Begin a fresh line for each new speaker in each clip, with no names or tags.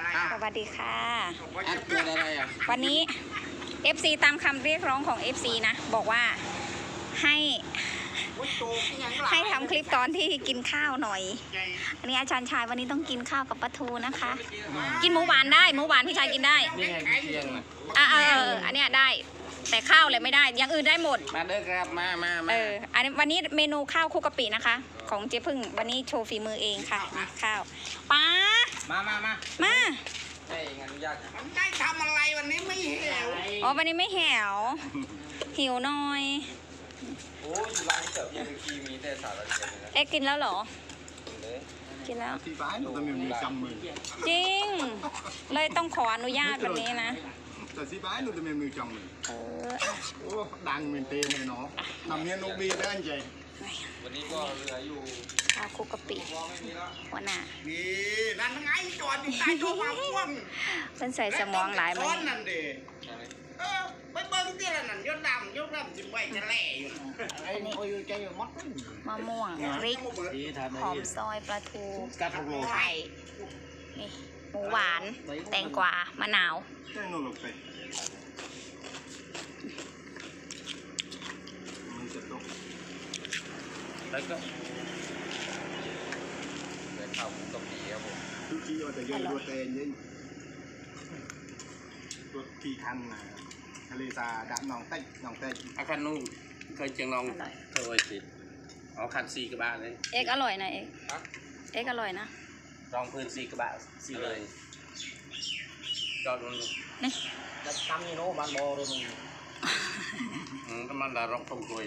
อะไร
สวัสดีค่ะ
แอดเกิดอะไรอะ
วันนี้ FC ตามคำเรียกร้องของ FC นะ บอกว่าให้ให้ทำคลิปตอนที่กินข้าวหน่อย อันนี้อาจารย์ชายวันนี้ต้องกินข้าวกับปลาทูนะคะ กินหมูหวานได้หมูหวานพี่ชายกินได้
นี่ไงพี่เชียงน่ะ
อะเออเอออันเนี้ยได้แต่ข้าวเลยไม่ได้อย่างอื่นได้หมด
มาเด้อครับมามามา
เอออันนี้วันนี้เมนูข้าวคลุกกะปินะคะ ของเจ๊พึ่งวันนี้โชว์ฝีมือเองค่ะนี่ข้าวป้า
มามามา
มา
ให้งานอนุญาต
มันได้ทำอะไรวันนี้ไม่เหี่ยว
อ๋อวันนี้ไม่แหวหิวหน่อย
โอ้ยอยู่ร้านเสิร์ฟยังคีมีแต่สารเดียวเลยนะ
เอ๊ะกินแล้วเหรอ
เลย
กินแล้ว
ที่บ้านหนูจะมีมือจำมือ
จริง เลยต้องขออนุญาตวันนี้นะ
แต่ที่บ้านหนูจะมีมือจำมือ
เอออะ
โอ้ดังเหมือนเต้เลยเนาะทำเนี้ยนกบีได้ใจ
วันนี้ก็เหลืออยู่
ข้าวคลุกกะปิ
วอไม่มีแล้ว
หัวหน้า
นี่นั่นไงจอดอยู่ใต้โต๊ะมาพ่วง
เพิ่นใส่สมองหลาย
มั
มัน
นั่นเด้เออไปเบิ้งที่ละนั่นยศดำยศดำจิ๋มไว้จะแหล่อยู่
ไอ้โอ้ยใจมัด
มะม่วงพริก
ที่ทาน
หอมซอยปลาทู
กัดทงโล
ไข่นี่หมูหวาน แตงกวามะนาว
ใจหนูหลบไปมันจะตก
แล้วก็เดี๋ยวข้าวกะปิครับผม
ทุกทีว่าแต่เยอะตัวเต้นยิ่งตัวกี่คันนะทะเลซาดับหนองเต้หนองเต้
อาคันนุ่งเคยเจียงลอง
อร่อย
เคยสิเอาคันซีกระบะเลย
เอ็กอร่อยนะเอ็ก
ฮะ
เอ็กอร่อยนะ
ลองพื้นซีกระบะซีเลยจอดมัน
นี่
จะทำนี่โน้บ้านบอเลยมึงอืมก็มันดารอกตรงคุย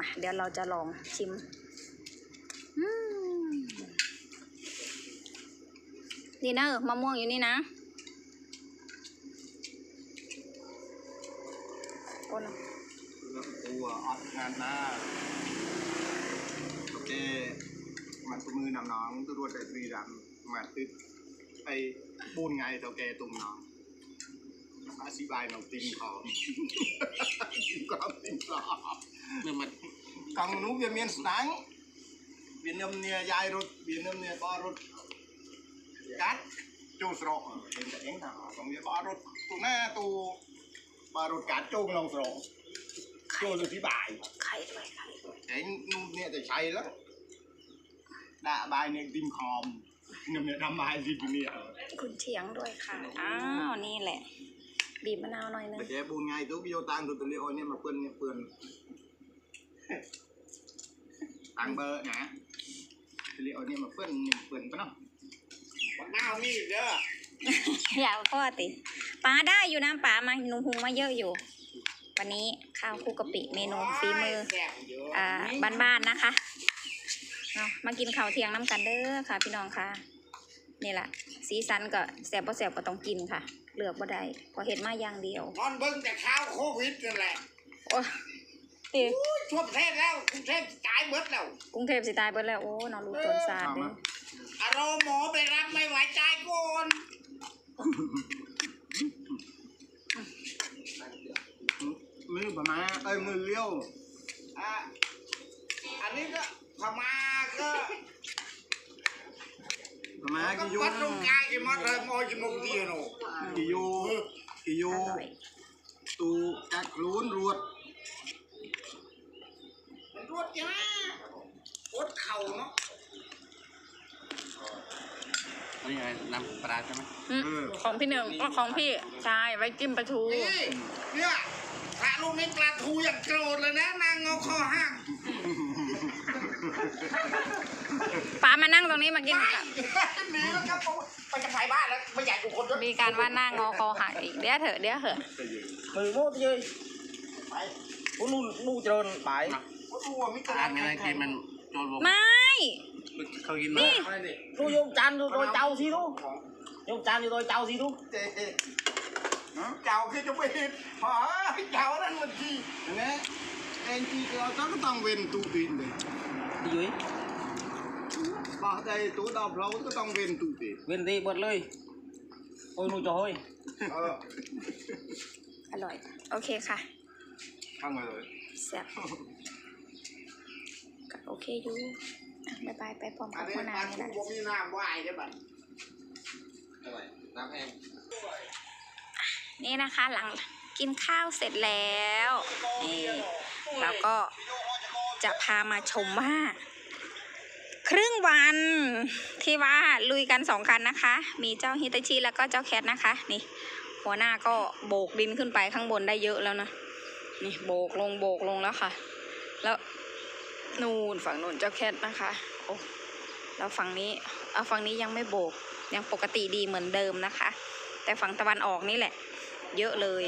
มาเดี๋ยวเราจะลองชิมอืมดีนะเออมะม่วงอยู่นี่นะโอ้นะ
แล้วตัวออดงานหน้าโอเคมันตัวมือนำน้องตัวรวดแต่ตรีดำมาตึ๊ดไอ้ปูนไงเท่าแกตุ่มน้องอธิบายน้องติงของติงของติงของ
เนี่ยมัน
ក ង់នោះវាមានស្ដាំងវានឹមនាយាយរត់វានឹមនាបរត់កាត់ចូលស្រកเห็นแต่เองថាកង់វាបរត់ទូណាទូបរត់កាត់ចូលក្នុងស្រកចូលទៅទីបាយ
ไข่ด้วยไข่ด้วย
ឯងនោះនេះតែឆៃឡើងដាក់បាយនេះទីមខំខ្ញុំនេះដាំបាយទីនេះ
คุณเฉียงด้วยค่ะ อ้าวนี่แหละ บีบมะนาวหน่อยนึง
តែ4ថ្ងៃទៅវាយកតាំងទៅទលាអស់នេះមកពឿននេះពឿន ทางเบอร์นะเรียกเอานี่ย
มา
เพื่อนเพื่อนปะ
เนาะปักหน้ามีเด้อ
อยากพ่อติป๋าได้อยู่นะป๋ามาหนูหุงมาเยอะอยู่ วันนี้ข้าวคู่กะปิเมนูฝีมือ
อ่า
บ้านๆนะคะเนาะมากินข้าวเที่ยงน้ำกันเด้อค่ะ พี่น้องค่ะนี่แหละสีสันก็แสบพอแสบก็ต้องกินค่ะเหลือกบ่ได้พอเห็นมาอย่างเดียว
นอนเบิ้งแต่ข้าวโควิดนั่นแหละ
ติ
อู้ยทั่วประเทศแล้วกรุงเทพตายหมดแล้ว
กรุงเทพสิตายเบิดแล้ว โอ้นอนรู้ตนซาดเด้อ
อารมณ์หมอไปรับไม่ไหวใจายก่อน
มือประมาเอ้ยมือเลี้ยว
อะอันนี้ก็พม่าก็
ประมา
ก็
กี่ยู
วัดตรงกลางกี่มัดเลยมอยกี่มุกเดียวหนู
กี่ยูกี่ยู
อร่อย
ตูกักลุ้นรวด
มัน รวดจ้าปวดเข่าเนาะ
นี่ไงน้ำปลาใช่ไหม
อืมของพี่หนึ่งก็ของพี่ใช่ไว้จิ้มปลาทู
นี่เนี่ยพระลูกนี้ปลาทูอย่างโกรธเลยนะนางงอคอหัก
ป้ามานั่งตรงนี้มากิน
ไป
ค่ะ
หนีแล้วครับผมไปจะขายบ้านแล้วไม่อยากอยู่คนเดียว
มีการว่าหน้างอคอหักอีกเดี๋ยวเถอะเดี๋ยวเถอะ
มือโม่เยยไปโอ้นู่นนู่นเจริญไป
ก็ ดูว่ามิตร
อ่านอะไรกินมันโจรบอก
ไม่
เขากินมา
tôi vô chăn rồi tôi trâu xí đó vô chăn rồi tôi trâu xí đó
เจ๊เอ๊ะ
เจ้าคือจะไปเห็นหาเจ้านั่นมันที
นะเอ็นจีก็ต้องก็ต้องเว้นตูตีนเลย
đi dưới
บอกใจตูดอกเราก็ต้องเว้นตูตีน
bên đi bật lên ôi nuôi trời ơi
เออ
อร่อย โอเคค่ะ
ข้างมาเลย
แซ่บก็ โอเคอยู่อะบ๊ายบายไปพร้อม
อั
กันบ
นี้
หัวหน้า
ปลา
นี่
ทู
แหละ
บ่มีน้ำว่ายใช่ปะ
ไม่ไหวน้ำแห้ง
นี่นะคะหลังกินข้าวเสร็จแล้วนี่เราก็จะพามาชมว่า ครึ่งวันที่ว่าลุยกันสองคันนะคะ มีเจ้าฮิตาชิแล้วก็เจ้าแคทนะคะ นี่ หัวหน้าก็โบกดินขึ้นไปข้างบนได้เยอะแล้วนะนี่โบกลงโบกลงแล้วค่ะ แล้ว นู่นฝั่งนู่นเจ้าแคทนะคะโอ้แล้วฝั่งนี้เอาฝั่งนี้ยังไม่โบกยังปกติดีเหมือนเดิมนะคะ แต่ฝั่งตะวันออกนี่แหละ เยอะเลย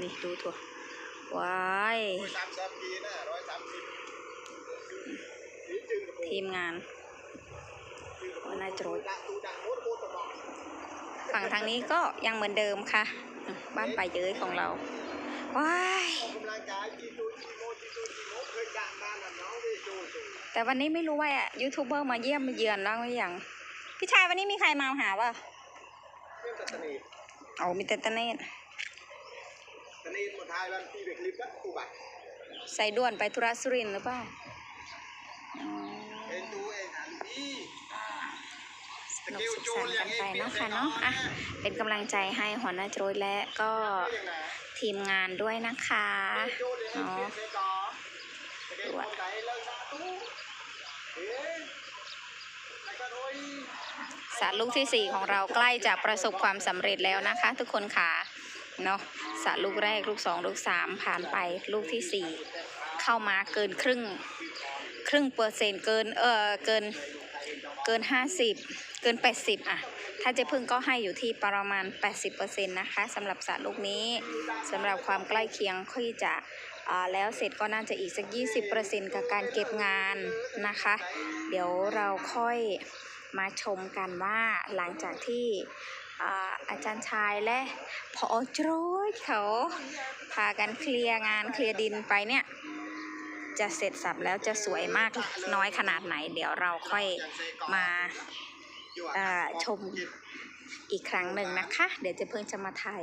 นี่ดูถั่วว้าย
สามสามปีนะร้อยสามสิบ
ทีมงานหัวหน้าโจร
ดังตูดังโคตรโคตรตะบอก
ฝั่งทางนี้ก็ยังเหมือนเดิมค่ะอะบ้านป่าเย้ยของเราว้าย แต่วันนี้ไม่รู้ว่ายูทูบเบอร์มาเยี่ยมมาเยือนแล้วหรือยังพี่ชายวันนี้มีใครมาหาป่ะ
เรื่องตะนี
เอามีแต่ตะเนต
ตะนีมาถ่ายวันปีเบกลิปแล้วกูบัตร
ใส่ด่วนไปธุระสุรินทร์หรือเปล่าอ๋อ
เอ็นดูเอ็นหันพี่
สนุกสุขสันต์กันไปเนาะค่ะเนาะอะเป็นกำลังใจให้หัวหน้าโจรและก็ทีมงานด้วยนะคะ
โจเลี้ยง
เนาะ
เลี้ยงต่อตะ
สารลูกที่สี่ของเราใกล้จะประสบความสำเร็จแล้วนะคะ ทุกคนค่ะเนาะสารลูกแรกลูกสองลูกสามผ่านไปลูกที่สี่เข้ามาเกินครึ่ง ครึ่งเปอร์เซ็นต์เกินเออเกินเกินห้าสิบเกินแปดสิบอะถ้าเจะพึ่งก็ให้อยู่ที่ประมาณ 80%นะคะสำหรับสารลูกนี้สำหรับความใกล้เคียงค่อยจะแล้วเสร็จก็น่าจะอีกสัก 20%กับการเก็บงานนะคะ เดี๋ยวเราค่อยมาชมกันว่าหลังจากที่อ่าอาจารย์ชายและพอโจยเขาพากันเคลียร์งานเคลียร์ดินไปเนี่ยจะเสร็จสับแล้วจะสวยมากน้อยขนาดไหน เดี๋ยวเราค่อยมาอ่อชมอีกครั้งหนึ่งนะคะ เดี๋ยวจะเพิ่งจะมาถ่าย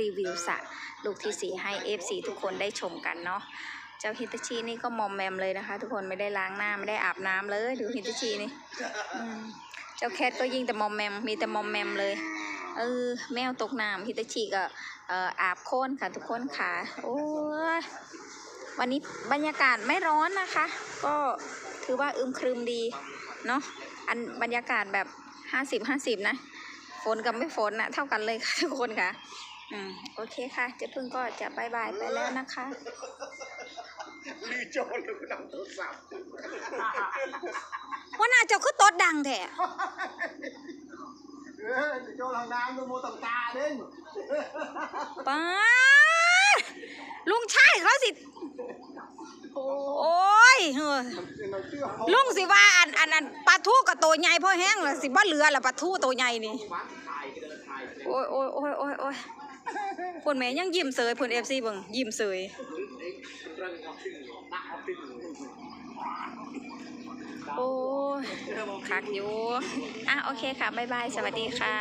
รีวิวสระลูกที่สีให้ FC ทุกคนได้ชมกันเนาะเจ้าฮิตาชินี่ก็มอมแมมเลยนะคะ ทุกคนไม่ได้ล้างหน้าไม่ได้อาบน้ำเลยดูฮิตาชินี่เจ้าแคทก็ยิ่งแต่มอมแมมมีแต่มอมแมมเลยเออแมวตกน้ำฮิตาชิก็เอ่ออาบโคลนค่ะทุกคนค่ะโอ้ยวันนี้บรรยากาศไม่ร้อนนะคะ ก็ถือว่าอึมครึมดีเนาะอันบรรยากาศแบบห้าสิบห้าสิบนะ ฝนกับไม่ฝนนะเท่ากันเลยค่ะทุกคนค่ะ อืมโอเคค่ะ เจะพึ่งก็จะบายบายไปแล้วนะคะ
ลีโจหรือนำโทรศัพท์
ว่าน่าจะคือตดดังแท้
เออลีโจทางน้ำดูโมตังตาเด้ง
ป้าดลุงชายเขาสิ โอ้ยเฮ้ย
เราเชื่อเขา
ลุงสิว่าอันอันอันปลาทูกับตัวใหญ่พอแห้งเลยสิบ่เหลือละปลาทูตัวใหญ่นี่ โอ้ยโอ้ยโอ้ยโอ้ยโอ้ย พนแม่ยังยิ้มเสยพนเอฟซีเบิ่งยิ้มเสยโอ้คักอยู่อะโอเคค่ะ บ๊ายบาย สวัสดีค่ะ